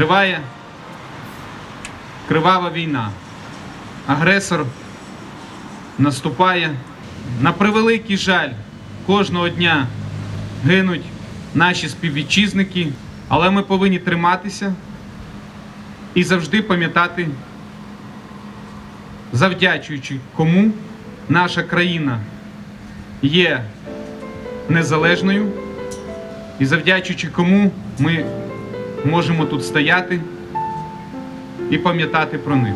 Триває кривава війна. Агресор наступає. На превеликий жаль, кожного дня гинуть наші співвітчизники, але ми повинні триматися і завжди пам'ятати, завдячуючи кому наша країна є незалежною і завдячуючи кому ми можемо тут стояти і пам'ятати про них.